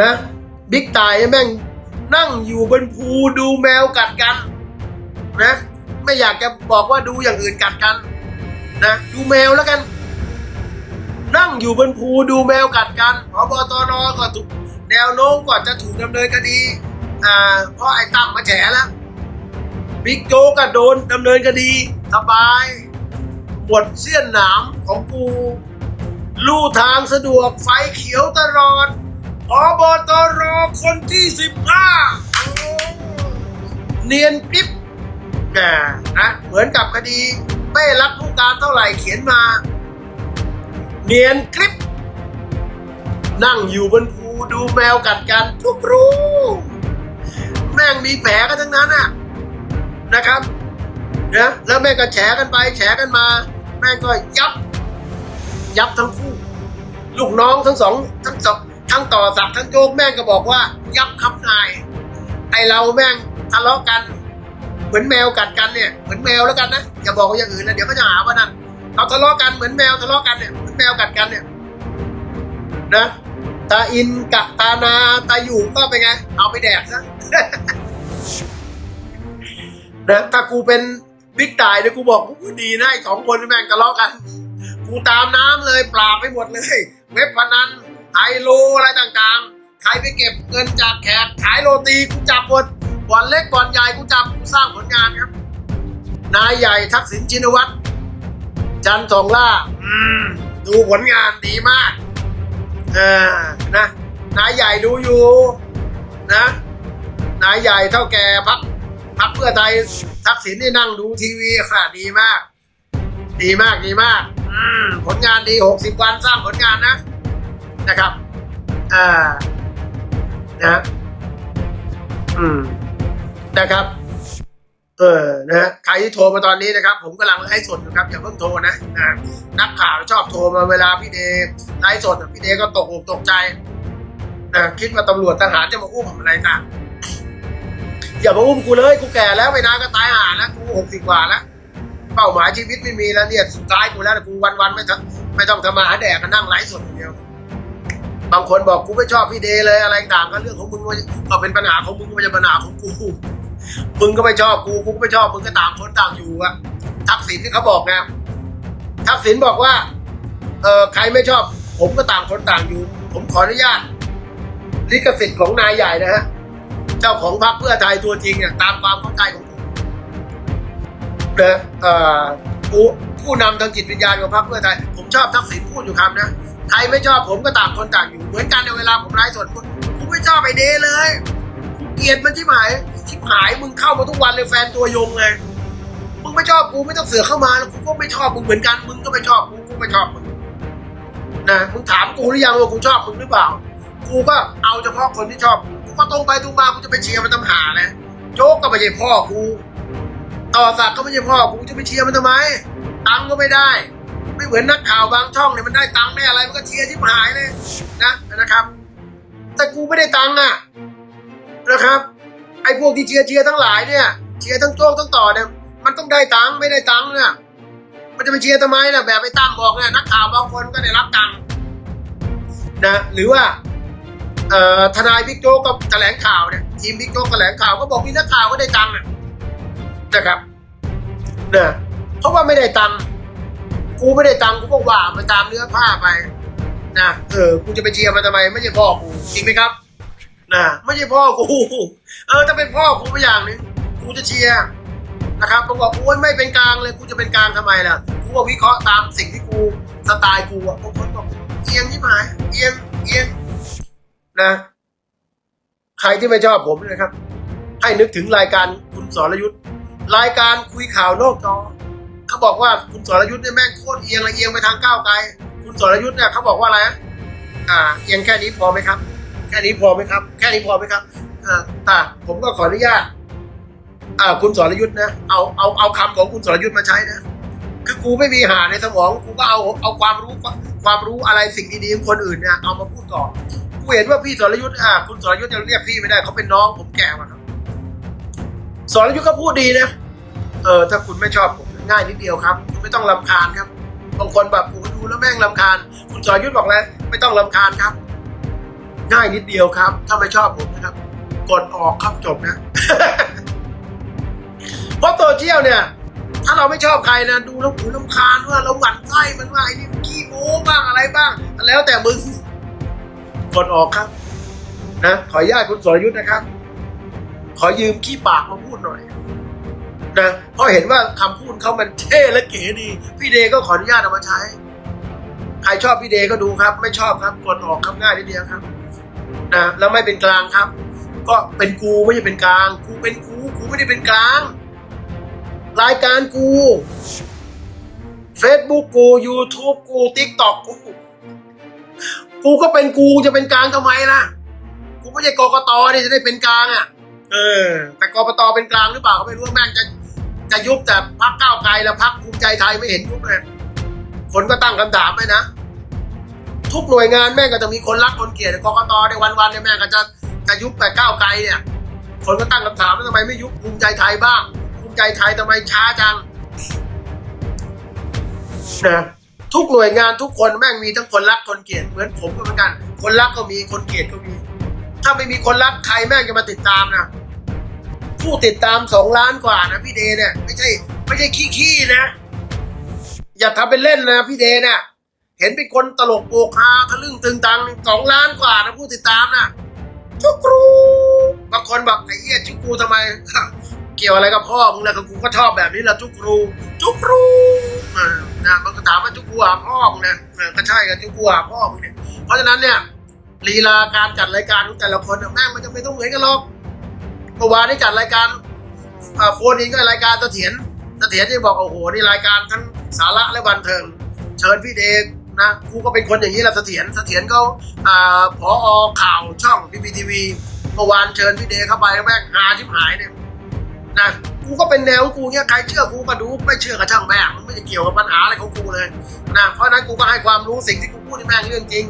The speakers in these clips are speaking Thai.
นะบิ๊กตายแม่งนั่งอยู่บนภูดูแมวกัดกัน นะ ไม่อยากจะบอกว่าดูอย่างอื่นกัดกัน นะดูแมวแล้วกัน นั่งอยู่บนภูดูแมวกัดกันพบตรก็ถูกแนวโน้มก่อนจะถูกดำเนินคดี อ่าเพราะไอ้ตั้มมาแฉแล้วบิ๊กโจก็โดนดำเนินคดีสบายหมดเสี้ยนหนามของกู ลู่ทางสะดวกไฟเขียวตลอด อบตรคนที่สิบห้าเนียนกริบนะนะเหมือนกับคดีเป้รักผู้การเท่าไหร่เขียนมา เนียนคลิปนั่งอยู่บนภูดูแมวกัดกันทุกรู้แม่งมีแผลกันทั้งนั้นน่ะนะครับนะแล้วแม่งก็แฉกันไปแฉกันมา แม่งก็ยับ ยับทั้งคู่ ลูกน้องทั้งสองทั้งสอง ทั้งต่อสักดิ์ทั้งโจ๊กแม่งก็บอกว่า ยับคำนาย ไอเราแม่งทะเลาะกัน เหมือนแมวกัดกันเนี่ยเหมือนแมวแล้วกันนะอย่าบอกว่าอย่างอื่นนะเดี๋ยวก็จะหาว่านั่นเราทะเลาะกันเหมือนแมวทะเลาะกันเนี่ยเหมือนแมวกัดกันเนี่ยนะตาอินกับตานาตาอยู่ก็เป็นไง เอาไปแดกซะนะถ้ากูเป็นบิ๊กตายเนี่ยกูบอกกูดีนะไอ้สองคนแม่งทะเลาะกัน กูตามน้ำเลยปราบไปหมดเลย เว็บพนัน ไฮโลอะไรต่างๆ ใครไปเก็บเงินจากแขกขายโรตีกูจับหมดบ่อนเล็กบ่อนใหญ่กูจับกูสร้างผลงานครับ นายใหญ่ทักษิณชินวัตรจันทร์ทองล่าอืมดูผลงานดีมากเออนะนายใหญ่ดูอยู่นะนายใหญ่เท่าแก่พักพักเพื่อไทยทักษิณนี่นั่งดูทีวีค่ะดีมาก ดีมากดีมากผลงานดีหกสิบวันสร้างผลงานนะ นะครับอ่านะอืมนะครับเออนะฮะใครที่โทรมาตอนนี้นะครับ ผมกำลังไลฟ์สดอยู่ครับอย่าเพิ่งโทรนะนะนักข่าวชอบโทรมาเวลาพี่เดย์ไลฟ์สดพี่เดย์ก็ตกอกตกใจนะคิดว่าตำรวจทหารจะมาอุ้มอะไรต่างอย่ามาอุ้มกูเลยกูแก่แล้วไม่นานก็ตายห่าแล้วกูหกสิบกว่าแล้วเป้าหมายชีวิตไม่มีแล้วเนี่ยสุดท้ายกูแล้วกูวันวันไม่ทำไม่ต้องทำมาหาแดกก็นั่งไลฟ์สดอย่างเดียว บางคนบอกกูไม่ชอบพี่เดย์เลยอะไรต่างก็เรื่องของมึงก็เป็นปัญหาของมึงไม่ใช่ปัญหาของกูมึงก็ไม่ชอบกูกูก็ไม่ชอบมึงก็ต่างคนต่างอยู่อะทักษิณที่เขาบอกไงทักษิณบอกว่าเออใครไม่ชอบ ผมก็ต่างคนต่างอยู่ ผมขออนุญาตลิขสิทธิ์ของนายใหญ่นะฮะเจ้าของพรรคเพื่อไทยตัวจริงเนี่ยตามความเข้าใจของผมนะเออผู้ผู้นำทางจิตวิญญาณของพรรคเพื่อไทย ผมชอบทักษิณพูดอยู่คำนะ ใครไม่ชอบผมก็ต่างคนต่างอยู่เหมือนกันในเวลาผมไลฟ์สดพูดกูไม่ชอบไอเดเลย เกลียดมันที่หมายที่หายมึงเข้ามาทุกวันเลยแฟนตัวยงเลยมึงไม่ชอบกูไม่ต้องเสือเข้ามาแล้วกูก็ไม่ชอบมึงเหมือนกันมึงก็ไม่ชอบกูกูไม่ชอบมึงนะมึงถามกูหรือยังว่ากูชอบมึงหรือเปล่า กูก็เอาเฉพาะคนที่ชอบกูก็ตรงไปตรงมากูจะไปเชียร์มันทำหาเลยโจ๊กก็ไม่ใช่พ่อกูต่อสักก็ไม่ใช่พ่อกูจะไปเชียร์มันทำไมตังก็ไม่ได้ ไม่เหมือนนักข่าวบางช่องเนี่ยมันได้ตังค์ได้อะไรมันก็เชียร์ที่หายเลยนะนะครับ แต่กูไม่ได้ตังค์อะนะครับ ไอ้พวกที่เชียร์เชียร์ทั้งหลายเนี่ยเชียร์ทั้งโจ๊กทั้งต่อเนี่ยมันต้องได้ตังค์ไม่ได้ตังค์เนี่ยมันจะไปเชียร์ทำไมล่ะแบบไอ้ตั้มบอกเนี่ยนักข่าวบางคนก็ได้รับตังค์นะหรือว่าเอ่อทนายบิ๊กโจ๊กก็แถลงข่าวเนี่ยทีมบิ๊กโจ๊กแถลงข่าวก็บอกมีนักข่าวก็ได้ตังค์นะครับนะเพราะว่าไม่ได้ตังค์ กูไม่ได้ตังกูก็ว่าไปตามเนื้อผ้าไปนะเออกูจะไปเชียร์มันทำไมไม่ใช่พ่อกูจริงไหมครับนะไม่ใช่พ่อกูเออถ้าเป็นพ่อกูไปอย่างหนึงกูจะเชียร์นะครับผมบอกโอ้ยไม่เป็นกลางเลยกูจะเป็นกลางทำไมล่ะกูก็วิเคราะห์ตามสิ่งที่กูสไตล์กูอะบางคนบอกเอียงที่หายเอียงเอียงนะ ใครที่ไม่ชอบผมนะครับ ให้นึกถึงรายการคุณสรยุทธ์รายการคุยข่าวนอกจอ เขาบอกว่าคุณสรยุทธ์เนี่ยแม่งโคตรเอียงละเอียงไปทางก้าวไกล คุณสรยุทธ์เนี่ยเขาบอกว่าอะไรอ่าเอียงแค่นี้พอไหมครับ แค่นี้พอไหมครับ แค่นี้พอไหมครับอ่าอ่ผมก็ขออนุญาตอ่าคุณสรยุทธ์นะเอาเอาเอาคำของคุณสรยุทธ์มาใช้นะคือกูไม่มีหาในสมองกูก็เอาเอาความรู้ความรู้อะไรสิ่งดีๆของคนอื่นเนี่ยเอามาพูดก่อนกูเห็นว่าพี่สรยุทธ์อ่าคุณสรยุทธ์จะเรียกพี่ไม่ได้เขาเป็นน้องผมแก่กว่าครับสรยุทธ์ก็พูดดีนะเออถ้าคุณไม่ชอบผม ง่ายนิดเดียวครับ คุณไม่ต้องลำคาญครับบางคนแบบโอ้โหดูแล้วแม่งลำคาญ คุณสรยุทธ์บอกแล้วไม่ต้องลำคาญครับ ง่ายนิดเดียวครับ ถ้าไม่ชอบผมนะครับ กดออกครับจบนะเพราะโซเชียลเนี่ย ถ้าเราไม่ชอบใครนะดูแล้วหูลำคาญว่าเราหวั่นไส้มันว่าไอ้นี่ขี้โม้บ้างอะไรบ้าง แล้วแต่มึงกดออกครับ นะขออนุญาตคุณสรยุทธ์นะครับ ขอยืมขี้ปากมาพูดหน่อย นะเพราะเห็นว่าคำพูดเขามันเท่และเก๋ดี พี่เดก็ขออนุญาตเอามาใช้ ใครชอบพี่เดก็ดูครับ ไม่ชอบครับกดออกครับง่ายนิดเดียวครับนะแล้วไม่เป็นกลางครับ ก็เป็นกูไม่ใช่เป็นกลาง กูเป็นกูกูไม่ได้เป็นกลาง รายการกู Facebook กู YouTube กู TikTok กู กูก็เป็นกูจะเป็นกลางทำไมล่ะ กูไม่ใช่กกตนี่จะได้เป็นกลางอะ เออ แต่กกตเป็นกลางหรือเปล่าก็ไม่รู้แม่งจะ จะยุบแต่พักก้าวไกลแล้วพักภูมิใจไทยไม่เห็นยุบเลยคนก็ตั้งคำถามไหมนะ ทุกหน่วยงานแม่งก็จะมีคนรักคนเกลียดกรกตในวันๆเนี่ยแม่งก็จะจะยุบแต่ก้าวไกลเนี่ย คนก็ตั้งคำถามว่าทำไมไม่ยุบภูมิใจไทยบ้าง ภูมิใจไทยทำไมช้าจังนะทุกหน่วยงานทุกคนแม่งมีทั้งคนรักคนเกลียดเหมือนผมก็เหมือนกัน คนรักก็มีคนเกลียดก็มี ถ้าไม่มีคนรักใครแม่งจะมาติดตามนะ ผู้ติดตามสองล้านกว่านะพี่เดเนี่ยไม่ใช่ไม่ใช่ขี้ๆนะ อย่าทำเป็นเล่นนะพี่เดเนี่ยเห็นเป็นคนตลกโปกฮาทะลึ่งตึงตังสองล้านกว่านะผู้ติดตามนะจุกรูบางคนบอกไอ้เหี้ยจุกรูทำไม เกี่ยวอะไรกับพ่อมึงแล้วกับกูก็ชอบแบบนี้แหละจุกรูจุกรูนะมันก็ถามว่าจุกรูหาพ่อมึงนะก็ใช่กับจุกรูหาพ่อมึงเนี่ยเพราะฉะนั้นเนี่ยลีลาการจัดรายการของแต่ละคนแม่งมันจะไม่ต้องเหมือนกันหรอก เมื่อวานนี้จัดรายการโฟนอินก็รายการเสถียรเสถียรที่บอกโอ้โหนี่รายการทั้งสาระและบันเทิง เชิญพี่เดชนะกูก็เป็นคนอย่างนี้แหละเสถียรเสถียรเขาอ่าผอข่าวช่องพีพีทีวีเมื่อวานเชิญพี่เดชเข้าไปแม่งหาชิบหายเนี่ยนะกูก็เป็นแนวของกูเนี่ยใครเชื่อกูก็ดูไม่เชื่อก็ช่างแม่งมันไม่ได้เกี่ยวกับปัญหาอะไรของกูเลยนะเพราะฉะนั้นกูก็ให้ความรู้สิ่งที่กูพูดที่แม่งเรื่องจริง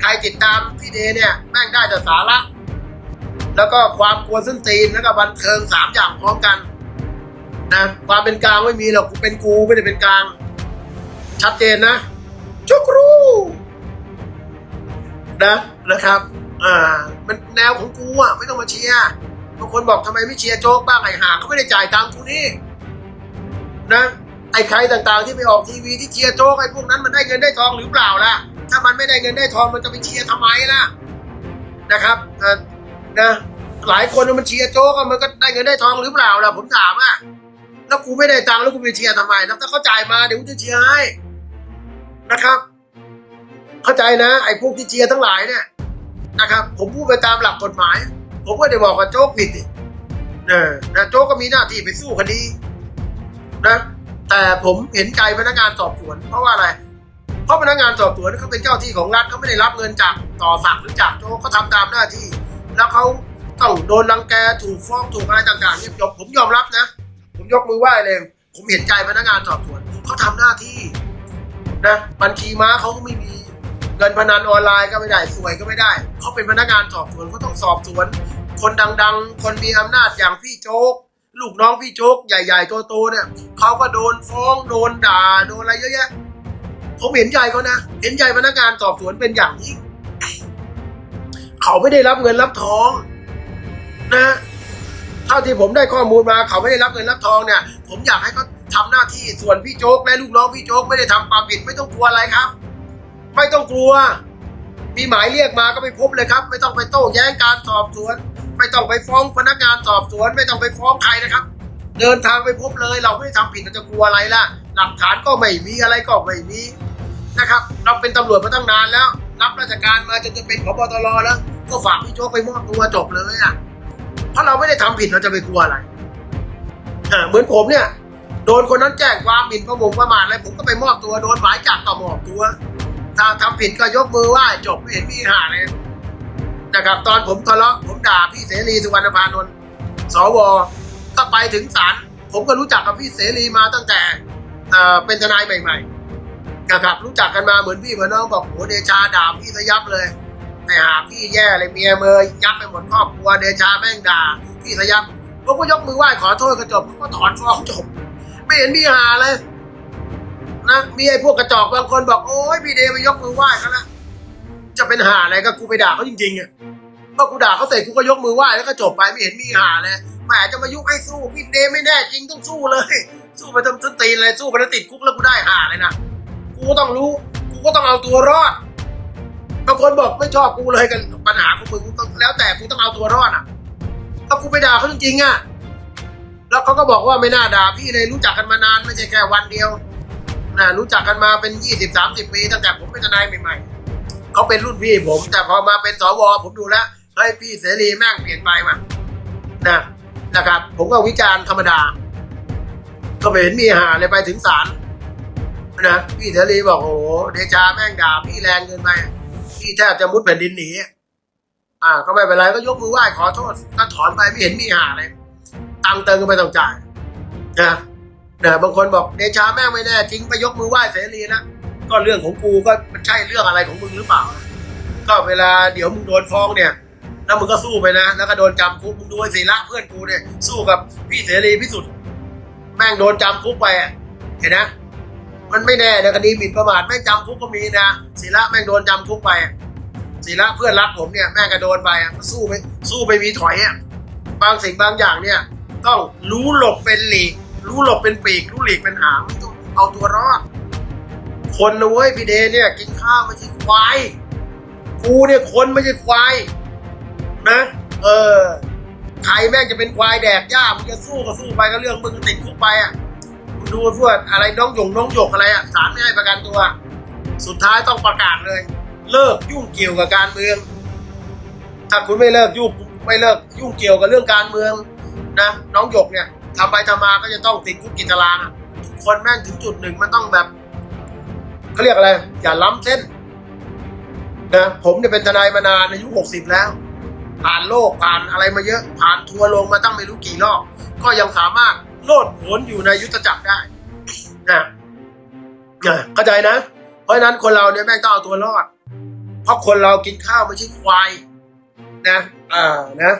ใครติดตามพี่เดเนี่ยแม่งได้แต่สาระ แล้วก็ความกวนส้นตีนแล้วก็บันเทิงสามอย่างพร้อมกันนะความเป็นกลางไม่มีหรอกกูเป็นกูไม่ได้เป็นกลาง ชัดเจนนะชุกรูนะนะครับ อ่า มันแนวของกูอะไม่ต้องมาเชียร์บางคนบอกทำไมไม่เชียร์โจ๊กบ้างไอ้ห่าเขาไม่ได้จ่ายตังกูนี่นะไอ้ใครต่างๆที่ไปออกทีวีที่เชียร์โจ๊กไอ้พวกนั้นมันได้เงินได้ทองหรือเปล่าล่ะ ถ้ามันไม่ได้เงินได้ทองมันจะไปเชียร์ทำไมล่ะนะครับเอ่อนะ หลายคนมันเชียร์โจ๊กอะมันก็ได้เงินได้ทองหรือเปล่าล่ะผมถามอะแล้วกูไม่ได้ตังค์แล้วกูไปเชียร์ทำไมแล้วถ้าเขาจ่ายมาเดี๋ยวกูจะเชียร์ให้นะครับ เข้าใจนะ ไอ้พวกที่เชียร์ทั้งหลายเนี่ยนะครับ ผมพูดไปตามหลักกฎหมาย ผมก็ได้บอกว่าโจ๊กผิดนี่เออนะโจ๊กก็มีหน้าที่ไปสู้คดีนะแต่ผมเห็นใจพนักงานสอบสวน เพราะว่าอะไร เพราะพนักงานสอบสวนเขาเป็นเจ้าที่ของรัฐเขาไม่ได้รับเงินจากต่อสักหรือจากโจ๊กเขาทำตามหน้าที่ แล้วเขา ต้องโดนรังแกถูกฟ้องถูกอะไรต่างๆเนี่ยยอมผมยอมรับนะ ผมยกมือไหว้เลย ผมเห็นใจพนักงานสอบสวนเขาทำหน้าที่นะบัญชีม้าเขาก็ไม่มีเงินพนันออนไลน์ก็ไม่ได้สวยก็ไม่ได้เขาเป็นพนักงานสอบสวนเขาต้องสอบสวน คนดังๆ คนมีอำนาจอย่างพี่โจ๊กลูกน้องพี่โจ๊กใหญ่ๆโตๆเนี่ยเขาก็โดนฟ้องโดนด่าโดนอะไรเยอะแยะผมเห็นใจเขานะ เห็นใจพนักงานสอบสวนเป็นอย่างยิ่งเขาไม่ได้รับเงินรับทอง นะเท่าที่ผมได้ข้อมูลมาเขาไม่ได้รับเงินรับทองเนี่ย ผมอยากให้เขาทำหน้าที่ส่วนพี่โจ๊กและลูกน้องพี่โจ๊กไม่ได้ทำความผิดไม่ต้องกลัวอะไรครับ ไม่ต้องกลัว มีหมายเรียกมาก็ไปพบเลยครับ ไม่ต้องไปโต้แย้งการสอบสวน ไม่ต้องไปฟ้องพนักงานสอบสวน ไม่ต้องไปฟ้องใครนะครับ เดินทางไปพบเลย เราไม่ได้ทำผิดเราจะกลัวอะไรล่ะ หลักฐานก็ไม่มีอะไรก็ไม่มีนะครับ เราเป็นตำรวจมาตั้งนานแล้ว รับราชการมาจนจะเป็นพบตรแล้ว ก็ฝากพี่โจ๊กไปมอบตัวจบเลยอะ ราะเราไม่ได้ทำผิดเราจะไปกลัวอะไรเหมือนผมเนี่ย โดนคนนั้นแจ้งความหมิ่นประมงประมาทอะไรผมก็ไปมอบตัวโดนหมายจับต่อมอบตัว ถ้าทำผิดก็ยกมือไหว้จบไม่เห็นมีหาเลยนะครับ ตอนผมทะเลาะผมด่าพี่เสรีสุวรรณพานนท์สวก็ไปถึงศาลผมก็รู้จักกับพี่เสรีมาตั้งแต่เป็นทนายใหม่ ๆ นะครับ รู้จักกันมาเหมือนพี่เหมือนน้องบอกโหเดชาด่าพี่ซะยับเลย แต่หาพี่แย่เลยเมียเมยยับไปหมดครอบครัวเดชาแม่งด่าพี่ซะยับผมก็ยกมือไหว้ขอโทษก็จบผมก็ถอนฟ้องจบ ไม่เห็นมีหาเลยนะมีไอ้พวกกระจอกบางคนบอกโอ้ยพี่เดย์ไปยกมือไหว้เขาละจะเป็นหาอะไรก็กูไปด่าเขาจริงๆอะพอกูด่าเขาเสร็จกูก็ยกมือไหว้แล้วก็จบไปไม่เห็นมีหาเลยแหมจะมายุให้สู้พี่เดไม่แน่จริงต้องสู้เลย สู้ไปทำต้นตีนเลยสู้ไปแล้วติดคุกแล้วกูได้หาเลยนะกูต้องรู้กูก็ต้องเอาตัวรอด บางคนบอกไม่ชอบกูเลยกันปัญหาของมึงกูต้องแล้วแต่กูต้องเอาตัวรอดอะถ้ากูไปด่าเขาจริงๆอะแล้วเขาก็บอกว่าไม่น่าด่าพี่เลยรู้จักกันมานานไม่ใช่แค่วันเดียวนะรู้จักกันมาเป็นยี่สิบสามสิบปีตั้งแต่ผมเป็นทนายใหม่ๆเขาเป็นรุ่นพี่ผม แต่พอมาเป็นสวผมดูแล้วเฮ้ยพี่เสรีแม่งเปลี่ยนไปมานะนะครับ ผมก็วิจารณ์ธรรมดา ก็ไม่เห็นมีหาเลยไปถึงศาลนะพี่เสรีบอกโอ้เดชาแม่งด่าพี่แรงเกินไป พี่แทบจะมุดแผ่นดินหนีอ่า ก็ไม่เป็นไรก็ยกมือไหว้ขอโทษก็ถอนไปไม่เห็นมีหาเลยตังเติมก็ไม่ต้องจ่ายนะนะบางคนบอกเดชาแม่งไม่แน่จริงไปยกมือไหว้เสรีนะก็เรื่องของกูก็มันใช่เรื่องอะไรของมึงหรือเปล่า ก็เวลาเดี๋ยวมึงโดนฟ้องเนี่ยแล้วมึงก็สู้ไปนะ แล้วก็โดนจำคุกมึงดูไอ้ศิระเพื่อนกูเนี่ยสู้กับพี่เสรีพิสุทธิ์แม่งโดนจำคุกไปเห็นนะ มันไม่แน่นะคดีหมิ่นประมาทแม่จำคุกก็มีนะศิระแม่งโดนจำคุกไปศิระเพื่อนรักผมเนี่ยแม่งก็โดนไปสู้ไม่สู้ไม่มีถอยอะบางสิ่งบางอย่างเนี่ย ต้องรู้หลบเป็นหลีก รู้หลบเป็นปีก รู้หลีกเป็นหางต้องเอาตัวรอด คนนะเว้ยพี่เดเนี่ย กินข้าวไม่ใช่ควายกูเนี่ยคนไม่ใช่ควายนะเออใครแม่งจะเป็นควายแดกหญ้ามึงจะสู้ก็สู้ไปก็เรื่องมึงก็ติดคุกไปอะ ดูพวกอะไรน้องหยงน้องหยกอะไรอะศาลไม่ให้ประกันตัว สุดท้ายต้องประกาศเลย เลิกยุ่งเกี่ยวกับการเมือง ถ้าคุณไม่เลิกยุ่งไม่เลิกยุ่งเกี่ยวกับเรื่องการเมืองนะน้องหยกเนี่ยทำไปทำมาก็จะต้องติดคุกกินตารางทุกคนแม่งถึงจุดหนึ่งมันต้องแบบเขาเรียกอะไรอย่าล้ำเส้นนะผมเนี่ยเป็นทนายมานานอายุหกสิบแล้ว ผ่านโลกผ่านอะไรมาเยอะ ผ่านทัวร์ลงมาตั้งไม่รู้กี่รอบก็ยังสามารถ โลดโผนอยู่ในยุทธจักรได้นะนะเข้าใจนะ เพราะฉะนั้นคนเราเนี่ยแม่งต้องเอาตัวรอด เพราะคนเรากินข้าวไม่ใช่ควายนะ อ่านะ